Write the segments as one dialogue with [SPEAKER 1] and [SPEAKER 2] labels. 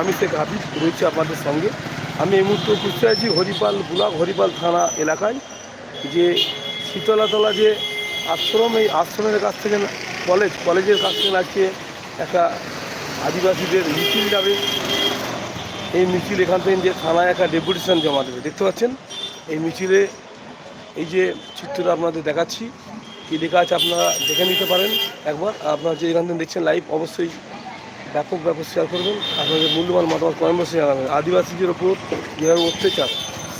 [SPEAKER 1] আমি শেখ হাবিব রয়েছি আপনাদের সঙ্গে। আমি এই মুহূর্তে উপস্থিত আছি হরিপাল ব্লক, হরিপাল থানা এলাকায়, যে শীতলাতলা যে আশ্রম, এই আশ্রমের কাছ থেকে কলেজ কলেজের কাছ থেকে আজকে একটা আদিবাসীদের মিছিল যাবে। এই মিছিল এখান থেকে যে থানায় একটা ডেপুটেশন জমা দেবে। দেখতে পাচ্ছেন? এই মিছিলে এই যে চিত্রটা আপনাদের দেখাচ্ছি। কি লেখা আছে, আপনারা দেখে নিতে পারেন একবার। আপনারা যে এখান থেকে দেখছেন লাইভ অবশ্যই ব্যাপক শেয়ার করবেন। আপনাদের মূল্যবান মতামত বক্সে জানাবেন। আদিবাসীদের ওপর যেভাবে অত্যাচার,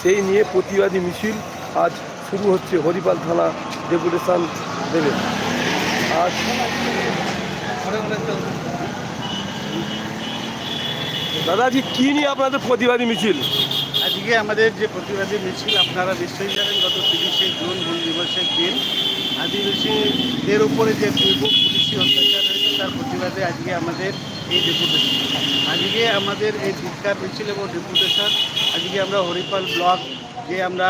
[SPEAKER 1] সেই নিয়ে প্রতিবাদী মিছিল আজ শুরু হচ্ছে। হরিপাল থানা ডেপুটেশন দেবে। আজ দাদাজি, কী নিয়ে আপনাদের প্রতিবাদী মিছিল?
[SPEAKER 2] আজকে আমাদের যে প্রতিবাদী মিছিল, আপনারা নিশ্চয়ই জানেন, গত তিরিশে জুন, হুল দিবসের দিন আদিবাসীদের উপরে যে পূর্ব পুলিশি অত্যাচার হয়েছে, তার প্রতিবাদে আজকে আমাদের এই ডেপুটেশন আজকে আমাদের এই ধিক্কার মিছিল এবং ডেপুটেশন আজকে আমরা হরিপাল ব্লক যে আমরা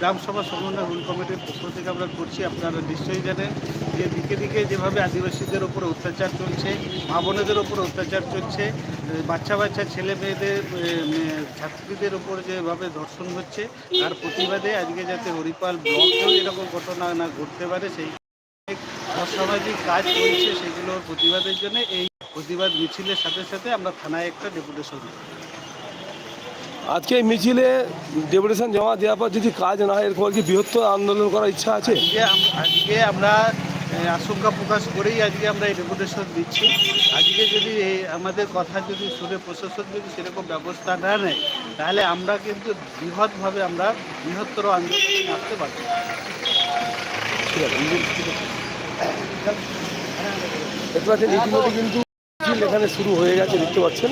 [SPEAKER 2] গ্রামসভা সমন্বয় হুল কমিটির পক্ষ থেকে আমরা করছি, আপনারা নিশ্চয়ই জানেন যে দিকে দিকে যেভাবে আদিবাসীদের উপরে অত্যাচার চলছে, মা বোনেদের উপর অত্যাচার চলছে বাচ্চা বাচ্চা, ছেলে মেয়েদের ছাত্রীদের ওপর যেভাবে ধর্ষণ হচ্ছে, তার প্রতিবাদে আজকে যাতে হরিপাল ব্লকেও এরকম ঘটনা না ঘটতে পারে, সেই অসামাজিক কাজ চলছে, সেগুলোর প্রতিবাদের জন্য এই প্রতিবাদ মিছিলের সাথে সাথে আমরা থানায় একটা ডেপুটেশন
[SPEAKER 1] আজকে এই মিছিলে ডেপুটেশন জমা দেওয়ার পর যদি কাজ না হয় এরকম কি বৃহত্তর আন্দোলন করার ইচ্ছা আছে?
[SPEAKER 2] আজকে আজকে আমরা আশঙ্কা প্রকাশ করেই আজকে আমরা এই ডেপুটেশন দিচ্ছি। আজকে যদি আমাদের কথা যদি শুনে প্রশাসন যদি সেরকম ব্যবস্থা না নেয় তাহলে আমরা কিন্তু বৃহৎভাবে আমরা বৃহত্তর আন্দোলনে আসতে পারব
[SPEAKER 1] ঠিক আছে। ইতিমধ্যে কিন্তু মিছিল এখানে শুরু হয়ে গেছে, দেখতে পাচ্ছেন।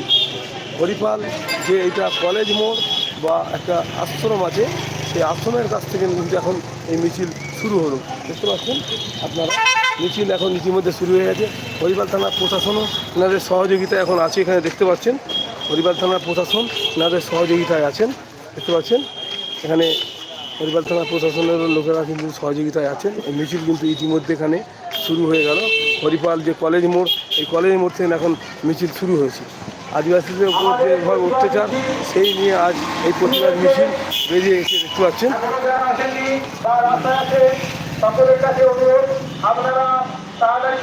[SPEAKER 1] হরিপাল, যে এটা কলেজ মোড় বা একটা আশ্রম আছে, সেই আশ্রমের কাছ থেকে কিন্তু এখন এই মিছিল শুরু হলো। দেখতে পাচ্ছেন, আপনারা মিছিল এখন ইতিমধ্যে শুরু হয়ে গেছে। হরিপাল থানার প্রশাসনও এনাদের সহযোগিতা এখন আছে এখানে, দেখতে পাচ্ছেন। হরিপাল থানার প্রশাসন এনাদের সহযোগিতায় আছেন, দেখতে পাচ্ছেন। এখানে হরিপাল থানার প্রশাসনের লোকেরা কিন্তু সহযোগিতায় আছেন। এই মিছিল কিন্তু ইতিমধ্যে এখানে শুরু হয়ে গেল। হরিপাল যে কলেজ মোড়, এই কলেজ মোড় থেকে এখন মিছিল শুরু হয়েছে। আদিবাসীদের উপর যে যেভাবে অত্যাচার, সেই নিয়ে আজ এই প্রতিবাদ মিছিল বেরিয়ে এসে দেখতে পাচ্ছেন।
[SPEAKER 3] কাছে আপনারা তাড়াতাড়ি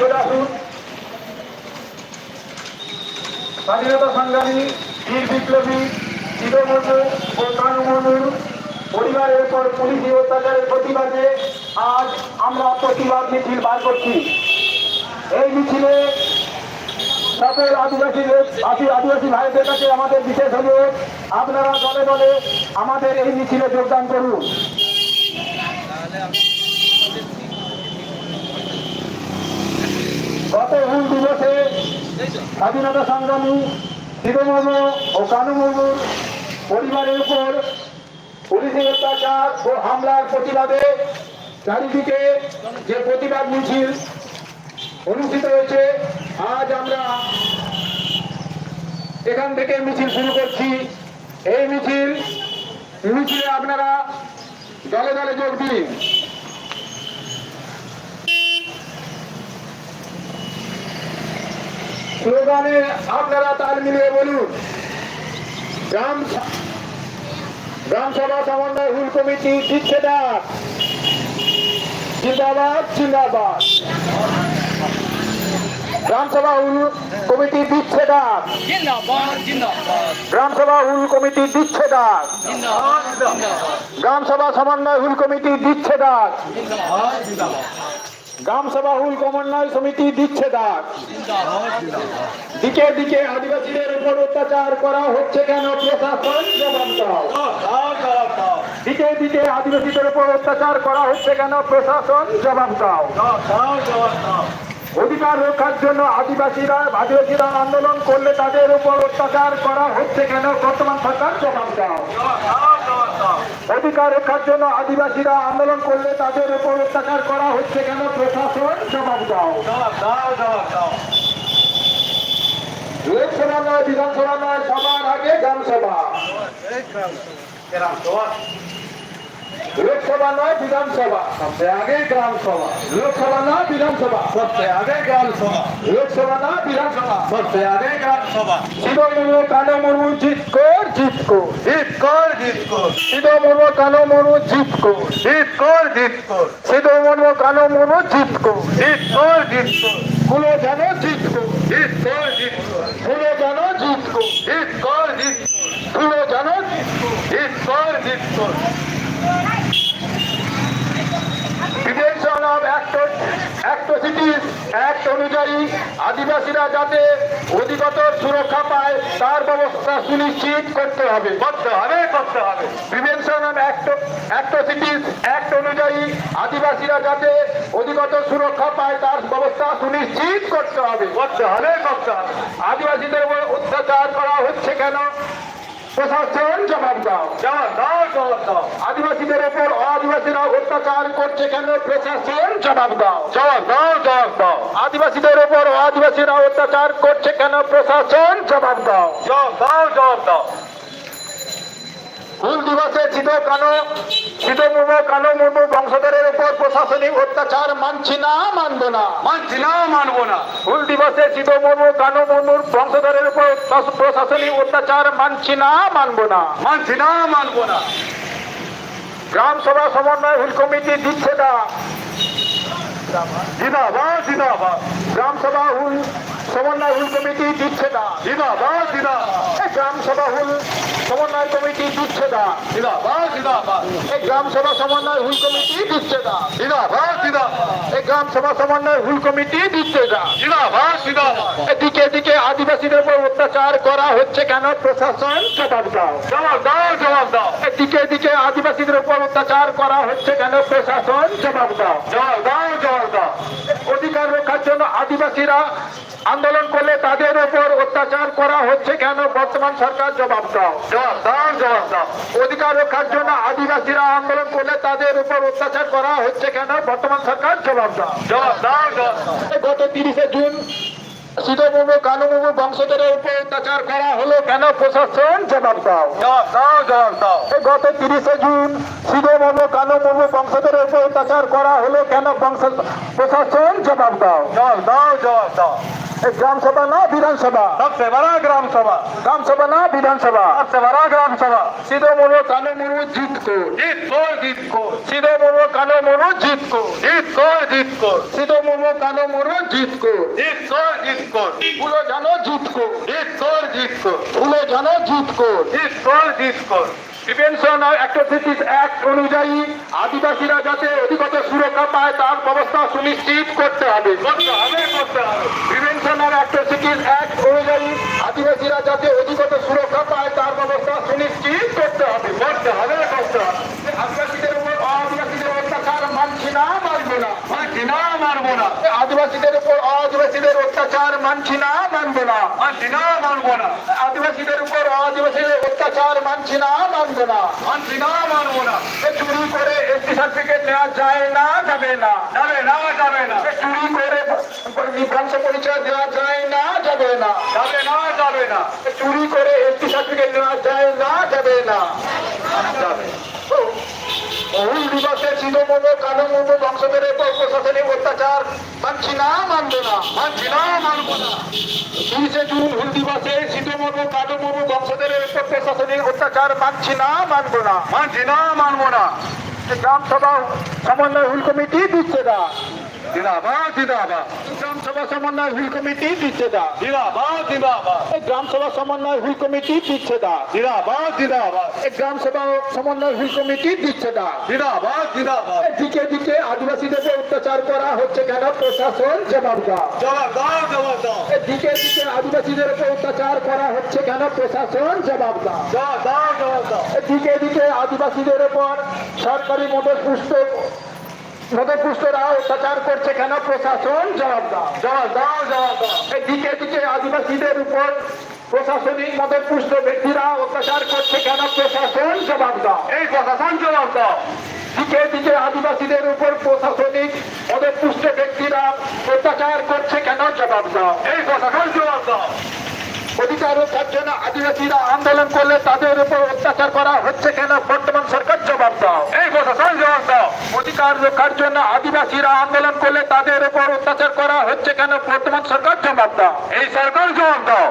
[SPEAKER 3] স্বাধীনতা সংগ্রামী বীর বিপ্লবী ও পরিবারের পর পুলিশি অত্যাচারের প্রতিবাদে আজ আমরা প্রতিবাদ মিছিল বার করছি। এই মিছিলে সকল আদিবাসী আদি আদিবাসী ভাইদের কাছে আমাদের বিশেষ অনুরোধ, আপনারা দলে দলে আমাদের এই মিছিলে যোগদান করুন। গত হুল দিবসে স্বাধীনতা সংগ্রামী শিবমর্ম ও কানু মুর্মুর পরিবারের উপর পুলিশের অত্যাচার ও হামলার প্রতিবাদে চারিদিকে যে প্রতিবাদ মিছিল অনুষ্ঠিত হয়েছে। আজ আমরা এখান থেকে মিছিল শুরু করছি। এই মিছিল, মিছিলে আপনারা দলে দলে যোগ দিন। স্লোগানে আপনারা তাল মিলিয়ে বলুন, গ্রাম গ্রাম সভা সমন্বয় হুল কমিটি দিচ্ছে ডাক। জিন্দাবাদ জিন্দাবাদ। গ্রাম সভা হুল কমিটি দিচ্ছে ডাক গ্রাম সভা হুল কমিটি দিচ্ছে ডাক গ্রাম সভা সমন্বয় হুল কমিটি দিচ্ছে ডাক গ্রাম সভা হুল সমন্বয় সমিতি দিচ্ছে ডাক দিকে দিকে আদিবাসীদের উপর অত্যাচার করা হচ্ছে কেন প্রশাসন? দিকে দিকে আদিবাসীদের উপর অত্যাচার করা হচ্ছে কেন প্রশাসন? জবাব দাও। অধিকার রক্ষার জন্য আদিবাসীরা আদিবাসীরা আন্দোলন করলে তাদের উপর অত্যাচার করা হচ্ছে কেন? বর্তমান সরকার জবাব দাও। অধিকার রক্ষার জন্য আদিবাসীরা আন্দোলন করলে তাদের উপর অত্যাচার করা হচ্ছে কেন? প্রশাসন জবাব দাও। লোকসভা নয়, বিধানসভা নয়, সবার আগে গ্রামসভা। লোকসভা নয় বিধানসভা
[SPEAKER 4] সবচেয়ে আগে গ্রাম সভা
[SPEAKER 3] লোকসভা না বিধানসভা
[SPEAKER 4] সবচেয়ে আগে গ্রাম সভা
[SPEAKER 3] লোকসভা না বিধানসভা
[SPEAKER 4] সবচেয়ে আগে গ্রাম সভা
[SPEAKER 3] সিধো মুর্মু কানো মুর্মু জিত কর জিত কর
[SPEAKER 4] জিত কর জিত কর
[SPEAKER 3] সিধো মুর্মু কানো মুর্মু জিত কর
[SPEAKER 4] জিত কর জিত কর
[SPEAKER 3] সিধো মুর্মু কানো মুর্মু জিত কর
[SPEAKER 4] জিত কর জিত কর
[SPEAKER 3] ফুলো জানো জিত কর
[SPEAKER 4] জিত কর জিত কর
[SPEAKER 3] ফুলো জানো জিত কর
[SPEAKER 4] জিত কর জিত
[SPEAKER 3] ফুলো জানো জিত কর জিত কর অ্যাক্ট অনুযায়ী আদিবাসীরা যাতে অধিকতর সুরক্ষা পায় তার ব্যবস্থা সুনিশ্চিত করতে হবে।
[SPEAKER 4] করতে হবে করতে হবে।
[SPEAKER 3] প্রিভেনশন অ্যাক্ট অনুযায়ী আদিবাসীরা যাতে অধিকতর সুরক্ষা পায় তার ব্যবস্থা সুনিশ্চিত করতে হবে।
[SPEAKER 4] করতে হবে করতে হবে।
[SPEAKER 3] আদিবাসীদের উপর অত্যাচার করা হচ্ছে কেন? প্রশাসন জবাব দাও।
[SPEAKER 4] জবাব দাও জবাব দাও।
[SPEAKER 3] আদিবাসীদের উপর আদিবাসীরা অত্যাচার করছে কেন? প্রশাসন জবাব দাও।
[SPEAKER 4] জবাব দাও জবাব দাও।
[SPEAKER 3] আদিবাসীদের উপর আদিবাসীরা অত্যাচার করছে কেন? প্রশাসন জবাব দাও।
[SPEAKER 4] জবাব দাও জবাব দাও।
[SPEAKER 3] কানো মুর্মু কানো মুর্মু বংশধরের উপর প্রশাসনিক অত্যাচার মানছি না মানব না।
[SPEAKER 4] মানছি না মানবো না।
[SPEAKER 3] হুল দিবসে মুর্মু কানো মুর্মুর বংশধরের উপর প্রশাসনিক অত্যাচার মানছি না মানব না।
[SPEAKER 4] মানছি না মানবো না।
[SPEAKER 3] গ্রাম সভা সমন্বয় হুল কমিটি দিচ্ছে না।
[SPEAKER 4] জিন্দাবাদ জিন্দাবাদ।
[SPEAKER 3] গ্রাম সভা হুল সমন্বয় হুল কমিটি দিচ্ছে না।
[SPEAKER 4] জিন্দাবাদ জিন্দাবাদ।
[SPEAKER 3] এই গ্রামসভা হুল সমন্বয় কমিটি দিচ্ছে না।
[SPEAKER 4] জিন্দাবাদ জিন্দাবাদ।
[SPEAKER 3] এই গ্রামসভা সমন্বয় হুল কমিটি দিচ্ছে না।
[SPEAKER 4] জিন্দাবাদ জিন্দাবাদ।
[SPEAKER 3] এই গ্রামসভা সমন্বয় হুল কমিটি দিচ্ছে না।
[SPEAKER 4] জিন্দাবাদ জিন্দাবাদ।
[SPEAKER 3] এদিকে এদিকে আদিবাসীদের উপর অত্যাচার করা হচ্ছে কেন? প্রশাসন জবাব দাও।
[SPEAKER 4] জবাব দাও জবাব দাও।
[SPEAKER 3] এদিকে এদিকে আদিবাসীদের উপর অত্যাচার করা হচ্ছে কেন? প্রশাসন জবাব দাও।
[SPEAKER 4] জবাব দাও
[SPEAKER 3] আদিবাসীরা আন্দোলন করলে তাদের উপর অত্যাচার করা হচ্ছে কেন? বর্তমান সরকার জবাব দাও।
[SPEAKER 4] জবাব দাও জবাব দাও।
[SPEAKER 3] অধিকার রক্ষার জন্য আদিবাসীরা আন্দোলন করলে তাদের উপর অত্যাচার করা হচ্ছে কেন? বর্তমান সরকার জবাব দাও
[SPEAKER 4] জবাব দাও।
[SPEAKER 3] গত তিরিশে জুন সিধুমুর্মু কানুবু বংশধরের উপর অত্যাচার করা হলো কেন প্রশাসন? জবাব দাও।
[SPEAKER 4] দাও জবাব দাও।
[SPEAKER 3] গত তিরিশে জুন সিধুমুর্মু কানুমুর্মু বংশধরের উপর অত্যাচার করা হলো কেন বংশ প্রশাসন? জবাব দাও।
[SPEAKER 4] জবাব দাও জবাব দাও।
[SPEAKER 3] గ్రామ సభ నా విధానసభ
[SPEAKER 4] सबसे बड़ा ग्राम सभा
[SPEAKER 3] గ్రామ సభ నా విధానసభ
[SPEAKER 4] सबसे बड़ा ग्राम सभा
[SPEAKER 3] सीधो मुर्मू कानो मुर्मू
[SPEAKER 4] जीत को जीत को
[SPEAKER 3] जीत को सीधो मुर्मू कानो मुर्मू
[SPEAKER 4] जीत को जीत को
[SPEAKER 3] जीत को सीधो मुर्मू कानो मुर्मू
[SPEAKER 4] जीत को जीत को
[SPEAKER 3] जीत को भूलो जानो
[SPEAKER 4] जीत को जीत को
[SPEAKER 3] जीत को भूलो जानो
[SPEAKER 4] जीत को जीत को जीत को
[SPEAKER 3] প্রিভেনশন অ্যাক্টিভিটিস অ্যাক্ট অনুযায়ী আদিবাসীরা যাতে অধিকতর সুরক্ষা পায়, তার ব্যবস্থা সুনিশ্চিত করতে হবে।
[SPEAKER 4] করতে হবে করতে হবে।
[SPEAKER 3] প্রিভেনশন অফ অ্যাক্টিভিটিস অ্যাক্ট অনুযায়ী আদিবাসীরা যাতে অধিকতর সুরক্ষা পায়, তার ব্যবস্থা সুনিশ্চিত করতে হবে।
[SPEAKER 4] করতে হবে করতে হবে।
[SPEAKER 3] আদিবাসীদের উপর আদিবাসীদের অত্যাচার মানছি না, মানব না।
[SPEAKER 4] মানছি না, মানবো না।
[SPEAKER 3] আদিবাসীদের আদিবাসীদের অত্যাচার মানছি না মানব না।
[SPEAKER 4] মানছি না মানবো না।
[SPEAKER 3] আদিবাসীদের উপর আদিবাসীদের অত্যাচার মানছি না মানব না।
[SPEAKER 4] মানছি না মানবো না।
[SPEAKER 3] চুরি করে এসটি সার্টিফিকেট নেওয়া যায় না যাবে না।
[SPEAKER 4] যাবে না যাবে না।
[SPEAKER 3] চুরি করে বংশ পরিচয় দেওয়া যায় না যাবে না।
[SPEAKER 4] যাবে না যাবে না।
[SPEAKER 3] চুরি করে এসটি সার্টিফিকেট নেওয়া যায় না যাবে না।
[SPEAKER 4] যাবে
[SPEAKER 3] হুল দিবসে ছিদমূল কানুমূল বংশধরের উপর প্রশাসনিক অত্যাচার, মানছি না, মানব না,
[SPEAKER 4] মানছি না, মানবো না।
[SPEAKER 3] তিরিশে জুন হুল দিবসে ছিদমূল কানুমূল বংশধরের উপর প্রশাসনিক অত্যাচার, মানছি না, মানবো না,
[SPEAKER 4] মানছি না, মানবো না।
[SPEAKER 3] গ্রাম সভা সমন্বয় হুল কমিটি দিচ্ছে না।
[SPEAKER 4] জিন্দাবাদ জিন্দাবাদ।
[SPEAKER 3] গ্রাম সভা সমন্বয় হুল কমিটি দিচ্ছে না
[SPEAKER 4] জিন্দাবাদ জিন্দাবাদ।
[SPEAKER 3] গ্রাম সভা সমন্বয় হুল কমিটি দিচ্ছে না
[SPEAKER 4] জিন্দাবাদ জিন্দাবাদ।
[SPEAKER 3] এই গ্রাম সভা সমন্বয় হুল কমিটি দিচ্ছে না
[SPEAKER 4] জিন্দাবাদ জিন্দাবাদ।
[SPEAKER 3] দিকে দিকে আদিবাসীদের অত্যাচার করা হচ্ছে কেন? প্রশাসন জবাব দাও
[SPEAKER 4] জবাব দাও
[SPEAKER 3] দিকে দিকে আদিবাসীদের উপর অত্যাচার করা হচ্ছে কেন? প্রশাসন জবাব দাও
[SPEAKER 4] জবাব দাও জবাব দাও
[SPEAKER 3] দিকে দিকে আদিবাসীদের উপর সরকারি মদত পুষ্ট মদত পুষ্টরা অত্যাচার করছে কেন? প্রশাসন জবাব দাও।
[SPEAKER 4] জবাব দাও জবাব দাও।
[SPEAKER 3] এই দিকে দিকে আদিবাসীদের উপর প্রশাসনিক মদত পুষ্ট ব্যক্তিরা অত্যাচার করছে কেন? প্রশাসন জবাব দাও।
[SPEAKER 4] এই প্রশাসন জবাব দাও।
[SPEAKER 3] দিকে দিকে আদিবাসীদের উপর প্রশাসনিক মদত পুষ্ট ব্যক্তিরা অত্যাচার করছে কেন? জবাব দাও।
[SPEAKER 4] এই প্রশাসন জবাব দাও।
[SPEAKER 3] অধিকার রক্ষার জন্য আদিবাসীরা আন্দোলন করলে তাদের উপর অত্যাচার করা হচ্ছে কেন? বর্তমান সরকার জবাব দাও। এই প্রশাসন জবাব দাও। অধিকার রক্ষার জন্য আদিবাসীরা আন্দোলন করলে তাদের উপর অত্যাচার করা হচ্ছে কেন? বর্তমান সরকার জবাব দাও। এই সরকার জবাব দাও।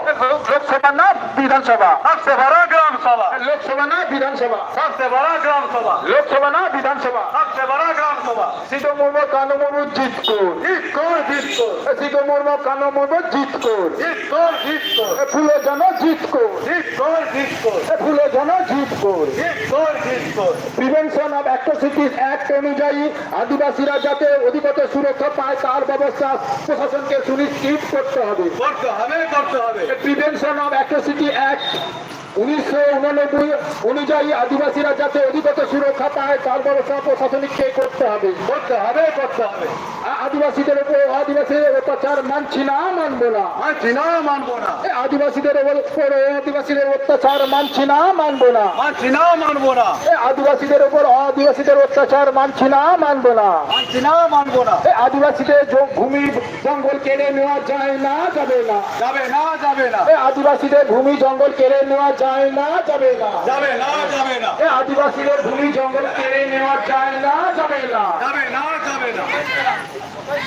[SPEAKER 3] লোকসভা না বিধানসভা? সবচেয়ে বড় গ্রাম সভা লোকসভা না বিধানসভা? সবচেয়ে বড় গ্রাম সভা লোকসভা না বিধানসভা? সবচেয়ে বড় গ্রাম সভা সিধু মুর্মু কানু মুর্মু জিত কর জিত কর জিত কর সিধু মুর্মু কানু মুর্মু জিত কর জিত কর জিত কর ফুলে জন জিত কর। জিত কর জিত কর। ফুলে জন জিত কর। জিত কর জিত কর। প্রিভেনশন অফ অ্যাট্রোসিটিস অ্যাক্ট অনুযায়ী আদিবাসীরা যাতে অধিকত সুরক্ষা পায় তার ব্যবস্থা প্রশাসনকে সুনিশ্চিত করতে হবে।
[SPEAKER 2] করতে হবে করতে হবে।
[SPEAKER 3] প্রিভেনশন অফ অ্যাট্রোসিটি অ্যাক্ট উনিশশো উননব্বই অনুযায়ী আদিবাসীরা যাতে অধিকত সুরক্ষা পায় তার ব্যবস্থা প্রশাসনিককে করতে হবে। করতে হবে করতে হবে। আদিবাসীদের উপর আদিবাসীদের অত্যাচার মানছি না মানবো না।
[SPEAKER 2] মানছি না মানবো না।
[SPEAKER 3] আদিবাসীদের উপর আদিবাসীদের অত্যাচার মানছি না মানবো না।
[SPEAKER 2] মানছি না মানবো না।
[SPEAKER 3] আদিবাসীদের উপর আদিবাসীদের অত্যাচার মানছি না মানবো না।
[SPEAKER 2] মানছি না মানবো না।
[SPEAKER 3] আদিবাসীদের ভূমি জঙ্গল কেড়ে নেওয়া যায় না যাবে না।
[SPEAKER 2] যাবে না যাবে না।
[SPEAKER 3] আদিবাসীদের ভূমি জঙ্গল কেড়ে নেওয়া যায় না যাবে না।
[SPEAKER 2] যাবে না যাবে না।
[SPEAKER 3] আদিবাসীদের ভূমি জঙ্গল কেড়ে নেওয়া যায় না যাবে না।
[SPEAKER 2] যাবে না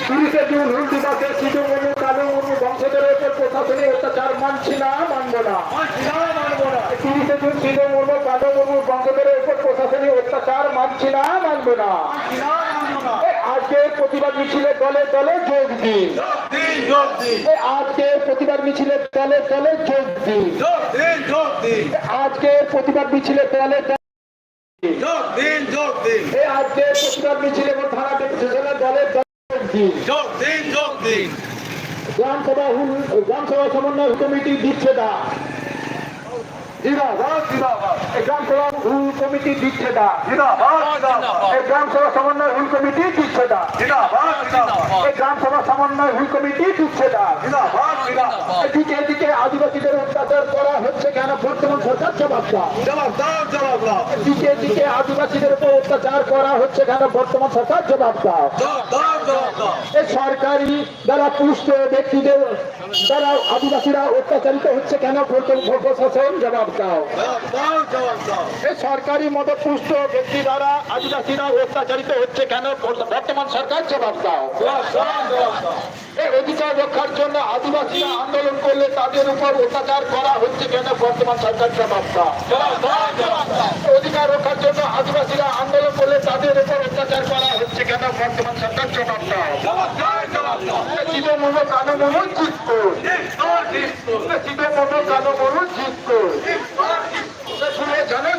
[SPEAKER 3] তিরিশে জুন হুল দিবসে সিধু মুর্মু কালু মুর্মু বংশধরের উপর প্রশাসনিক অত্যাচার মানছি না মানবো না।
[SPEAKER 2] মানছি না মানবো না।
[SPEAKER 3] তিরিশে জুন সিধু মুর্মু কালু মুর্মু বংশধরের উপর প্রশাসনিক অত্যাচার মানছি না মানবো না।
[SPEAKER 2] মানছি না মানবো না।
[SPEAKER 3] এ আজকের প্রতিবাদ মিছিলে দলে দলে যোগ দিন। আজকের প্রতিবাদ মিছিলে দলে দলে যোগ দিন। আজকের প্রতিবাদ মিছিলে দলে দলে
[SPEAKER 2] যোগ দিন। যোগ দিন
[SPEAKER 3] এ প্রতিবাদ মিছিলে যোগ দিন
[SPEAKER 2] যোগ দিন।
[SPEAKER 3] গ্রামসভা গ্রামসভা সমন্বয় কমিটি দিচ্ছে না। জিন্দাবাদ জিন্দাবাদ। এই গ্রামসভা হুল কমিটি দিচ্ছে না।
[SPEAKER 2] জিন্দাবাদ জিন্দাবাদ
[SPEAKER 3] এই গ্রামসভা সমন্বয় হুল কমিটি দিচ্ছে না।
[SPEAKER 2] জিন্দাবাদ জিন্দাবাদ।
[SPEAKER 3] এই গ্রামসভা সমন্বয় হুল কমিটি দিচ্ছে না।
[SPEAKER 2] জিন্দাবাদ জিন্দাবাদ।
[SPEAKER 3] এদিকে এদিকে আদিবাসীদের অত্যাচার করা হচ্ছে কেন? বর্তমান সরকার জবাব দাও।
[SPEAKER 2] জবাব দাও জবাব দাও
[SPEAKER 3] দিকে দিকে আদিবাসীদের উপর অত্যাচার করা হচ্ছে কেন? বর্তমান সরকার জবাব দাও। সরকারি দ্বারা পুষ্ট ব্যক্তিদের দ্বারা আদিবাসীরা অত্যাচারিত হচ্ছে কেন? প্রশাসন জবাব দাও। সরকারি মত পুষ্ট ব্যক্তি দ্বারা আদিবাসীরা অত্যাচারিত হচ্ছে কেন? বর্তমান সরকার জবাব দাও। অধিকার রক্ষার জন্য আদিবাসীরা আন্দোলন করলে তাদের উপর অত্যাচার করা হচ্ছে কেন? বর্তমান সরকার জবাব দাও। অধিকার রক্ষার জন্য আদিবাসীরা আন্দোলন করলে তাদের উপর অত্যাচার করা হচ্ছে কেন? বর্তমান সরকার জবাব দাও।
[SPEAKER 2] জবাব দাও। জবাব দাও
[SPEAKER 3] চিদে মোমো কানো মোমো জিতকো
[SPEAKER 2] জিত জিত
[SPEAKER 3] কানো মোমো জিতকো জানো